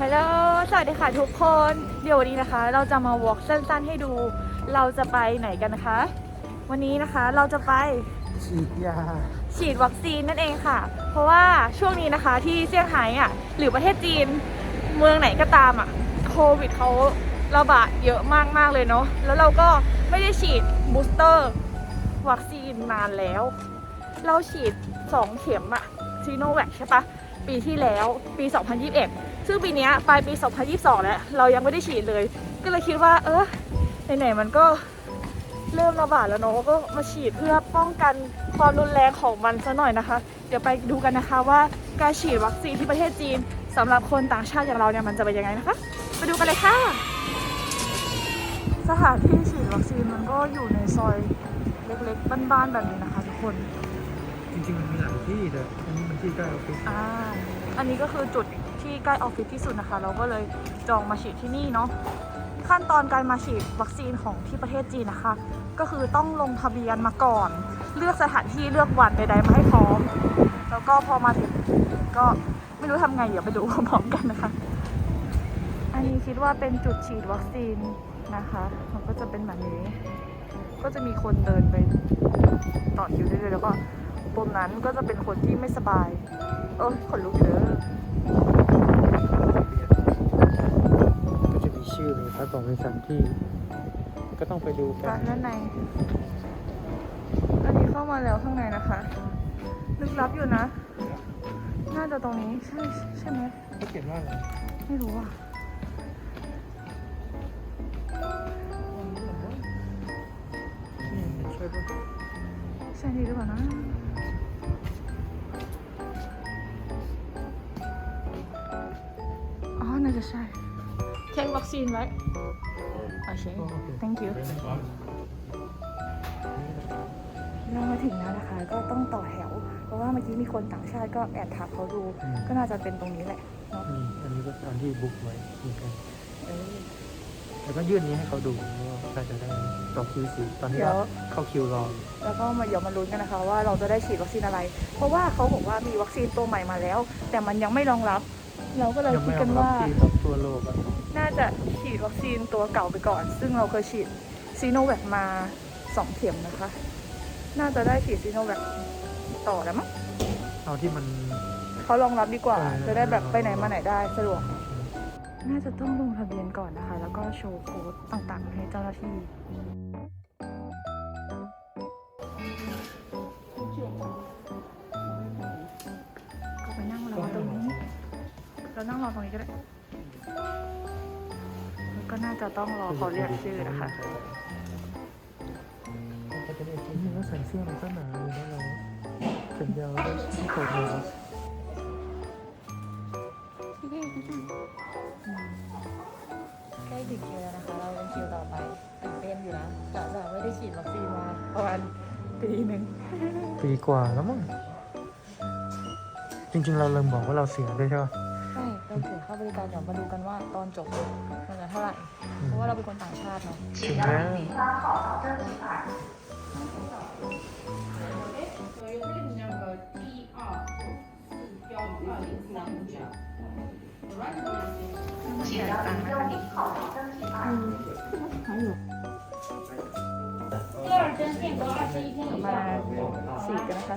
ฮัลโหล สวัสดีค่ะทุกคน เดี๋ยววันนี้นะคะ เราจะมาวอล์กสั้นๆให้ดู เราจะไปไหนกันนะคะ วันนี้นะคะเราจะไปฉีดยา ฉีดวัคซีนนั่นเองค่ะ เพราะว่าช่วงนี้นะคะที่เซี่ยงไฮ้อะ หรือประเทศจีน เมืองไหนก็ตามอะ โควิดเขาระบาดเยอะมากๆเลยเนาะ แล้วเราก็ไม่ได้ฉีดบูสเตอร์วัคซีนนานแล้ว เราฉีด 2 เข็มอะซีโนแวคใช่ปะ ปีที่แล้ว ปี 2021 ซึ่งปีเนี้ยปลายปี 2022 แล้ว เรายังไม่ได้ฉีดเลย ก็เลยคิดว่า เออไหนๆมันก็เริ่มระบาดแล้วเนาะก็มาฉีดเพื่อป้องกันความรุนแรงของมันซะหน่อยนะคะ เดี๋ยวไปดูกันนะคะว่าการฉีดวัคซีนที่ประเทศจีนสำหรับคนต่างชาติอย่างเราเนี่ยมันจะเป็นยังไงนะคะ ไปดูกันเลยค่ะ สถานที่ฉีดวัคซีนมันก็อยู่ในซอยเล็กๆบ้านๆแบบนี้นะคะทุกคนจริงๆมันมีหลายที่แต่อันนี้มันที่ใกล้ออฟฟิศอ่าอันนี้ก็คือจุด ที่ใกล้ออฟฟิศที่สุดนะคะ เราก็เลยจองมาฉีดที่นี่เนาะขั้นตอนการมาฉีดวัคซีนของที่ประเทศจีนนะคะ ก็คือต้องลงทะเบียนมาก่อน เลือกสถานที่เลือกวันใดๆมาให้พร้อม แล้วก็พอมาถึงก็ไม่รู้ทำไงเดี๋ยวไปดูพร้อมๆกันนะคะ อันนี้คิดว่าเป็นจุดฉีดวัคซีนนะคะมันก็จะเป็นแบบนี้ ก็จะมีคนเดินไปต่อคิวเรื่อยๆแล้วก็ตรงนั้นก็จะเป็นคนที่ไม่สบาย เออขนลุกเด้อ ชื่องฆ์มีสานที่ ก็ต้องไปดูกัร้านน ด้านใน อันนี้เข้ามาแล้วข้างในนะคะลึกลับอยู่นะ น่าจะตรงนี้ใช่ใช่ไหม ก็เขียนว่าอะไรไม่รู้อะ นี่ช่วยด้วยใช่นี่หรือเปล่านะ อ๋อ น่าจะใช่ แท็กวัคซีนไว้โอเค thank you เรามาถึงแล้วนะคะ ก็ต้องต่อแถว เพราะว่าเมื่อกี้มีคนต่างชาติก็แอบถามเขาดูก็น่าจะเป็นตรงนี้แหละเนาะนี่อันนี้ก็ตอนที่บุ๊กไว้เหมือนกันเออแล้วก็ยื่นนี้ให้เขาดูว่าใครจะได้ต่อคิวสิตอนนี้เดี๋ยว เข้าคิวรอแล้วก็มาเดี๋ยวมาลุ้นกันนะคะ ว่าเราจะได้ฉีดวัคซีนอะไร เพราะว่าเขาบอกว่ามีวัคซีนตัวใหม่มาแล้ว แต่มันยังไม่รองรับ เราก็เลยยังคิไม่ดเอากันรับว่า ที่รับตัวโลกอะน่า จะฉีดวัคซีนตัวเก่าไปก่อน ซึ่งเราเคยฉีดซีโนแวคมา 2 เข็มนะคะ น่าจะได้ฉีดซีโนแวคต่อแล้วมั้งเอาที่มันเขารองรับดีกว่าเออจะได้แบบไปไหนมาไหนได้สะดวก น่าจะต้องลงทะเบียนก่อนนะคะ แล้วก็โชว์โค้ดต่างๆ ให้เจ้าหน้าที่ก็ไปนั่งรอตรงนี้ เรานั่งรอตรงนี้ก็ได้แล้ว ก็น่าจะต้องรอเขาเรียกชื่อนะคะก็จะได้ที่ว่าใส่เสื้อมันก็หนาเลยนะเราแขนยาวแล้วที่โคตรเลยใกล้ถึงคิวแล้วนะคะ เราเป็นคิวต่อไปตื่นเต้นอยู่นะหลังจากไม่ได้ฉีดวัคซีนมาประมาณปีหนึ่งปีกว่าแล้วมั้งจริงๆเราเริ่มบอกว่าเราเสียด้วยใช่ป่ะใช่ เราเสียค่าบริการเดี๋ยวมาดูกันว่าตอนจบมันจะเท่าไหร่ เพราะว่าเราเป็นคนต่างชาติเนาะถึงแล้วมาสี่กันนะคะ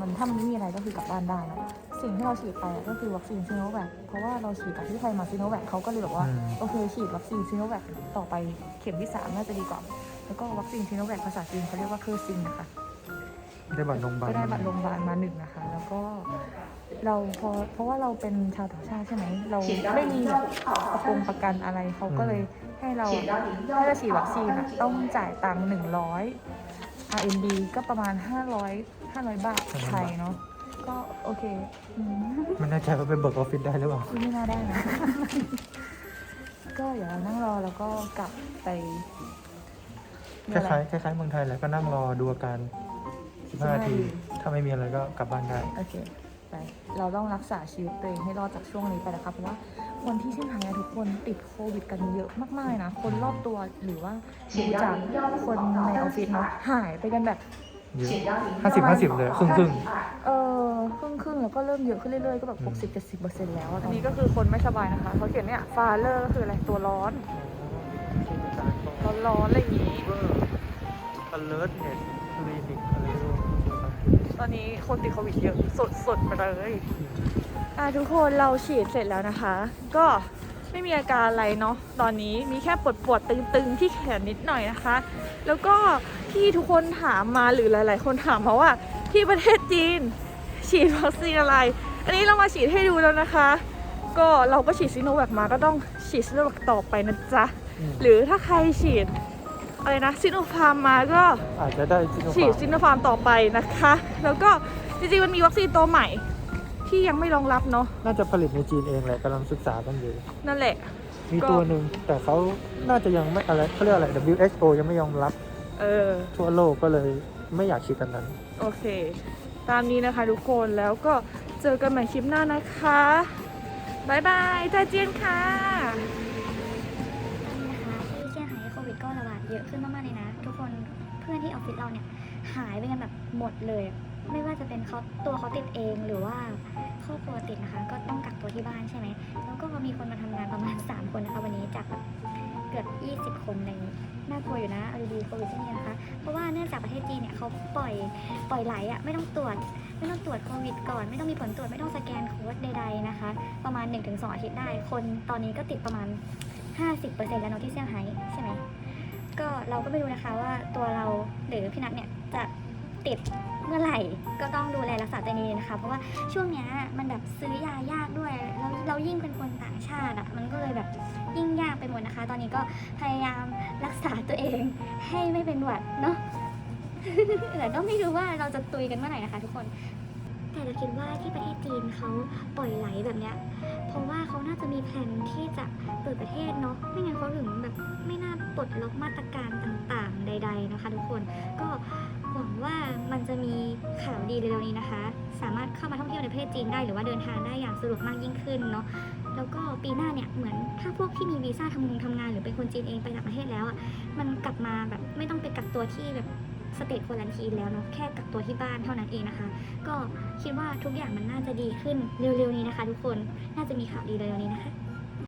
มันถ้ามันไม่มีอะไรก็คือกลับบ้านได้นะสิ่งที่เราฉีดไปอะก็คือวัคซีนซีโนแวคเพราะว่าเราฉีดจากที่ไทยมาซีโนแวคเขาก็เลยบอกว่าโอเคฉีดวัคซีนซีโนแวคต่อไปเข็มที่3น่าจะดีกว่า แล้วก็วัคซีนซีโนแวคภาษาจีนเขาเรียกว่าเคอร์ซินนะคะ ได้บัตรโรงพยาบาล ก็ได้บัตรโรงพยาบาลมาหนึ่งนะคะ แล้วก็เราพอเพราะว่าเราเป็นชาวต่างชาติใช่ไหม เราไม่มีแบบประกงประกันอะไรเขาก็เลยให้เราถ้าจะฉีดวัคซีนอะต้องจ่ายตังค์หนึ่งร้อย RMB ก็ประมาณ 500 500 บาทไทยเนาะก็โอเคอืมไม่แน่ใจว่าไปเบิกออฟฟิศได้หรือเปล่า ไม่น่าได้นะ ก็เดี๋ยวเรานั่งรอแล้วก็กลับไปคล้ายๆคล้ายๆเมืองไทยแหละก็นั่งรอดูอาการ 15 นาที ถ้าไม่มีอะไรก็กลับบ้านได้ โอเค ไป เราต้องรักษาชีวิตตัวเองให้รอดจากช่วงนี้ไปนะครับเพราะว่าคนที่เซี่ยงไฮ้อะทุกคนติดโควิดกันเยอะมากๆนะ คนรอบตัวหรือว่าดูจากคนในออฟฟิศเนาะหายไปกันแบบ เยอะห้าสิบห้าสิบเลยครึ่งครึ่งเออครึ่งครึ่งๆแล้วก็เริ่มเยอะขึ้นเรื่อยๆ ก็แบบ60 70เปอร์เซ็นต์แล้วอะอันนี้ก็คือคนไม่สบายนะคะเขาเขียนเนี่ยฟาเลอร์ก็คืออะไรตัวร้อน ร้อนร้อนๆอะไรอย่างงี้ alert net clinic อะไรไม่รู้ตอนนี้คนติดโควิดเยอะสดๆไปเลยอะทุกคนเราฉีดเสร็จแล้วนะคะ ก็ไม่มีอาการอะไรเนาะตอนนี้มีแค่ปวดปวดๆตึงๆที่แขนนิดหน่อยนะคะ แล้วก็ ที่ทุกคนถามมาหรือหลาย ๆ คนถามมาว่าที่ประเทศจีน ฉีดวัคซีนอะไร อันนี้เรามาฉีดให้ดูแล้วนะคะ ก็เราก็ฉีดซิโนแวคมาก็ต้องฉีดซิโนแวคต่อไปนะจ๊ะอืมหรือถ้าใครฉีดอะไรนะซิโนฟาร์มมาก็อาจจะได้ซิโนฉีดฟาซิร์มโนฟาร์มต่อไปนะคะ แล้วก็จริง ๆ มันมีวัคซีนตัวใหม่ ที่ยังไม่รองรับเนาะน่าจะผลิตในจีนเองแหละกำลังศึกษากันอยู่นั่นแหละมีก็ตัวหนึ่งแต่เขาน่าจะยังไม่อะไรเขาเรียกอะไร WHO ยังไม่ยอมรับ เออ ทั่วโลกก็เลยไม่อยากฉีดกันนั้น โอเค ตามนี้นะคะทุกคนแล้วก็เจอกันใหม่คลิปหน้านะคะบายบายใจเจียนค่ะนะคะที่เซี่ยงไฮ้โควิดก็ระบาดเยอะขึ้นมากๆเลยนะ ทุกคนเพื่อนที่ออฟฟิศเราเนี่ยหายไปกันแบบหมดเลย ไม่ว่าจะเป็นเขาตัวเขาติดเองหรือว่าครอบครัวติดนะคะ ก็ต้องกักตัวที่บ้านใช่ไหมแล้วก็มีคนมาทำงานประมาณ 3 คนนะคะวันนี้จากแบบเกือบ 20 คนอะไรอย่างนี้ น่ากลัวอยู่นะเอาดีๆโควิดที่นี่นะคะ เพราะว่าเนื่องจากประเทศจีนเนี่ยเขาปล่อยปล่อยไหลอะ่ะไม่ต้องตรวจ ไม่ต้องตรวจโควิดก่อน ไม่ต้องมีผลตรวจไม่ต้องสแกนโค้ดใดๆนะคะ ประมาณ 1-2 อาทิตย์ได้ คนตอนนี้ก็ติดประมาณ 50%แล้วเนาะที่เซี่ยงไฮ้ใช่ไหมก็เราก็ไม่รู้นะคะว่าตัวเราหรือพี่นัทเนี่ยจะติดเมื่อไหร่ก็ต้องดูแลรักษาตัวเองนะคะ เพราะว่าช่วงเนี้ยมันแบบซื้อยายากด้วยแล้วเรายิ่งเป็นคนต่างชาติอะมัน เลยแบบยิ่งยากไปหมดนะคะ ตอนนี้ก็พยายามรักษาตัวเองให้ไม่เป็นหวัดเนาะแต่ก็ไม่รู้ว่าเราจะตุยกันเมื่อไหร่นะคะ ทุกคน แต่เราคิดว่าที่ประเทศจีนเขาปล่อยไหลแบบเนี้ย เพราะว่าเขาน่าจะมีแผนที่จะเปิดประเทศเนาะ ไม่งั้นเขาถึงแบบไม่น่าปลดล็อกมาตรการต่างๆ ใด ๆนะคะ ทุกคน ก็หวังว่ามันจะมีข่าวดีเร็วๆนี้นะคะ สามารถเข้ามาท่องเที่ยวในประเทศจีนได้หรือว่าเดินทางได้อย่างสะดวกมากยิ่งขึ้นเนาะ แล้วก็ปีหน้าเนี่ยเหมือนถ้าพวกที่มีวีซ่าทำงานทำงานหรือเป็นคนจีนเองไปต่างประเทศแล้วอะมันกลับมาแบบไม่ต้องไปกักตัวที่แบบสเตทควอลันทีแล้วเนาะแค่กักตัวที่บ้านเท่านั้นเองนะคะ ก็คิดว่าทุกอย่างมันน่าจะดีขึ้นเร็วๆนี้นะคะ ทุกคนน่าจะมีข่าวดีเร็วๆนี้นะคะ